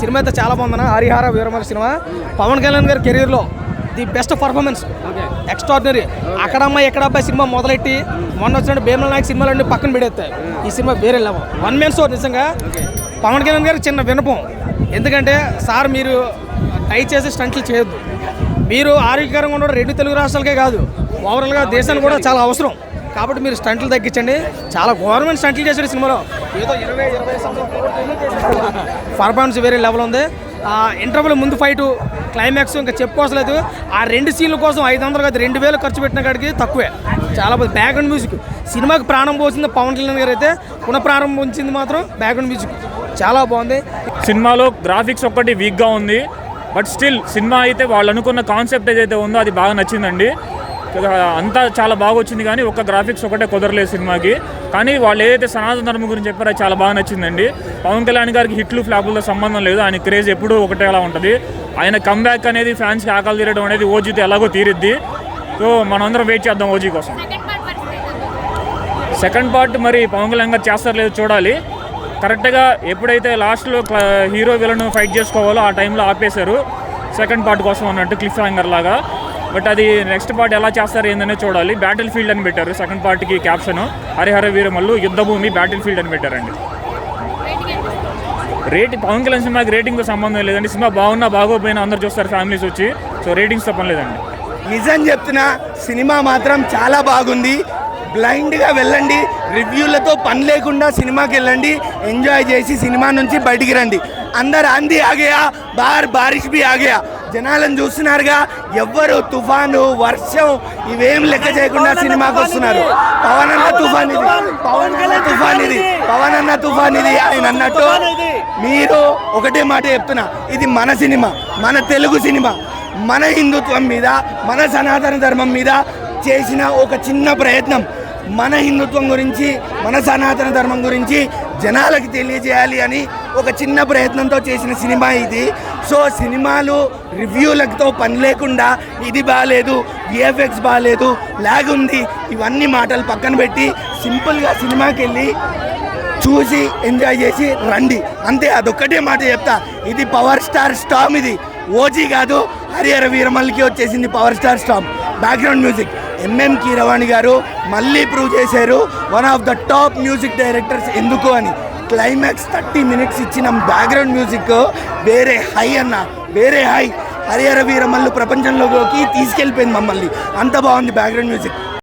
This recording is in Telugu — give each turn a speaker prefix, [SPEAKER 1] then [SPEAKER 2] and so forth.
[SPEAKER 1] సినిమా అయితే చాలా బాగుందన్న. హరిహర వీరమల సినిమా. పవన్ కళ్యాణ్ గారి కెరీర్లో ది బెస్ట్ పర్ఫార్మెన్స్ ఎక్స్ట్రాడినరీ అక్కడ అమ్మాయి ఎక్కడ అబ్బాయి సినిమా మొదలెట్టి మొన్న వచ్చినట్టు భీమల నాయక్ సినిమాలు అన్ని పక్కన పెడేస్తాయి ఈ సినిమా వేరే లెవెల్ వన్ మెన్ షో నిజంగా. పవన్ కళ్యాణ్ గారికి చిన్న వినపం. ఎందుకంటే సార్ మీరు టై చేసి స్టంట్లు చేయొద్దు. మీరు ఆరోగ్యకరంగా ఉండడం రెండు తెలుగు రాష్ట్రాలకే కాదు. ఓవరాల్గా దేశానికి కూడా చాలా అవసరం. కాబట్టి మీరు స్టంట్లు తగ్గించండి. చాలా గవర్నమెంట్ స్టంట్లు చేశారు ఈ సినిమాలో. ఏదో ఇరవై ఇరవై పర్ఫార్మెన్స్ వేరే లెవెల్ ఉంది. ఆ ఇంటర్వెల్ ముందు ఫైట్ క్లైమాక్స్ ఇంకా చెప్పుకోవసలేదు ఆ రెండు సీన్ల కోసం ఐదు వందలు కాదు రెండు వేలు ఖర్చు పెట్టిన కాడికి తక్కువే. చాలా బాగుంది. బ్యాక్గ్రౌండ్ మ్యూజిక్ సినిమాకి ప్రాణం పోసింది పవన్ కళ్యాణ్ గారు అయితే పునః ప్రారంభించింది మాత్రం బ్యాక్గ్రౌండ్ మ్యూజిక్ చాలా బాగుంది.
[SPEAKER 2] సినిమాలో గ్రాఫిక్స్ ఒక్కటి వీక్గా ఉంది. బట్ స్టిల్ సినిమా అయితే వాళ్ళు అనుకున్న కాన్సెప్ట్ ఏదైతే ఉందో అది బాగా నచ్చిందండి. అంతా చాలా బాగా వచ్చింది కానీ ఒక్క గ్రాఫిక్స్ ఒకటే కుదరలేదు సినిమాకి. కానీ వాళ్ళు ఏదైతే సనాతన ధర్మం గురించి చెప్పారో అది చాలా బాగా నచ్చిందండి. పవన్ కళ్యాణ్ గారికి హిట్లు ఫ్లాపులతో సంబంధం లేదు. ఆయన క్రేజ్ ఎప్పుడూ ఒకటే అలా ఉంటుంది. ఆయన కమ్బ్యాక్ అనేది ఫ్యాన్స్కి ఆకలి తీరడం అనేది ఓజీతో ఎలాగో తీరిద్ది. సో మనందరం వెయిట్ చేద్దాం ఓజీ కోసం. సెకండ్ పార్ట్ మరి పవన్ కళ్యాణ్ గారు చేస్తారు లేదో చూడాలి. కరెక్ట్గా ఎప్పుడైతే లాస్ట్లో హీరో విలన్ ఫైట్ చేసుకోవాలో ఆ టైంలో ఆపేశారు. సెకండ్ పార్ట్ కోసం అన్నట్టు క్లిఫ్ హ్యాంగర్ లాగా. బట్ అది నెక్స్ట్ పార్ట్ ఎలా చేస్తారు ఏందనే చూడాలి. బ్యాటిల్ ఫీల్డ్ అని పెట్టారు. సెకండ్ పార్ట్కి క్యాప్షన్ హరిహర వీరమల్లు యుద్ధభూమి బ్యాటిల్ ఫీల్డ్ అని పెట్టారండి. రేట్ పవన్ కళ్యాణ్ సినిమాకి రేటింగ్తో సంబంధం లేదండి. సినిమా బాగున్నా బాగోపోయినా అందరు చూస్తారు ఫ్యామిలీస్ వచ్చి. సో రేటింగ్స్ తప్పని లేదండి.
[SPEAKER 3] నిజం చెప్తున్నా సినిమా మాత్రం చాలా బాగుంది. బ్లైండ్గా వెళ్ళండి. రివ్యూలతో పని లేకుండా సినిమాకి వెళ్ళండి. ఎంజాయ్ చేసి సినిమా నుంచి బయటికి రండి. అందరు అంది ఆగయా బార్ బారిష్ బి ఆగయా. జనాలను చూస్తున్నారుగా ఎవ్వరు తుఫాను వర్షం ఇవేం లెక్క చేయకుండా సినిమాకి వస్తున్నారు. పవన్ అన్న తుఫాన్ ఇది పవన్ అన్న తుఫాన్ ఇది పవన్ అన్న తుఫాన్ ఇది ఆయన అన్నట్టు మీరు ఒకటే మాట చెప్తున్నా. ఇది మన సినిమా మన తెలుగు సినిమా. మన హిందుత్వం మీద మన సనాతన ధర్మం మీద చేసిన ఒక చిన్న ప్రయత్నం. మన హిందుత్వం గురించి మన సనాతన ధర్మం గురించి జనాలకి తెలియజేయాలి అని ఒక చిన్న ప్రయత్నంతో చేసిన సినిమా ఇది. సో సినిమాలు రివ్యూలతో పని లేకుండా ఇది బాగాలేదు విఎఫ్ఎక్స్ బాగాలేదు లాగ్ ఉంది. ఇవన్నీ మాటలు పక్కన పెట్టి సింపుల్గా సినిమాకి వెళ్ళి చూసి ఎంజాయ్ చేసి రండి. అంతే అదొక్కటే మాట చెప్తా. ఇది పవర్ స్టార్ స్టామ్ ఇది. ఓజీ కాదు హరిహర వీరమల్కి వచ్చేసింది power star stamp. Background music MM Keeravani గారు మళ్ళీ ప్రూవ్ చేశారు one of the top music directors ఎందుకు అని. క్లైమాక్స్ థర్టీ మినిట్స్ ఇచ్చిన బ్యాక్గ్రౌండ్ మ్యూజిక్ వేరే హై అన్న వేరే హై. హరిహర వీరమల్లు ప్రపంచంలోకి తీసుకెళ్ళిపోయింది మమ్మల్ని. అంత బాగుంది బ్యాక్గ్రౌండ్ మ్యూజిక్.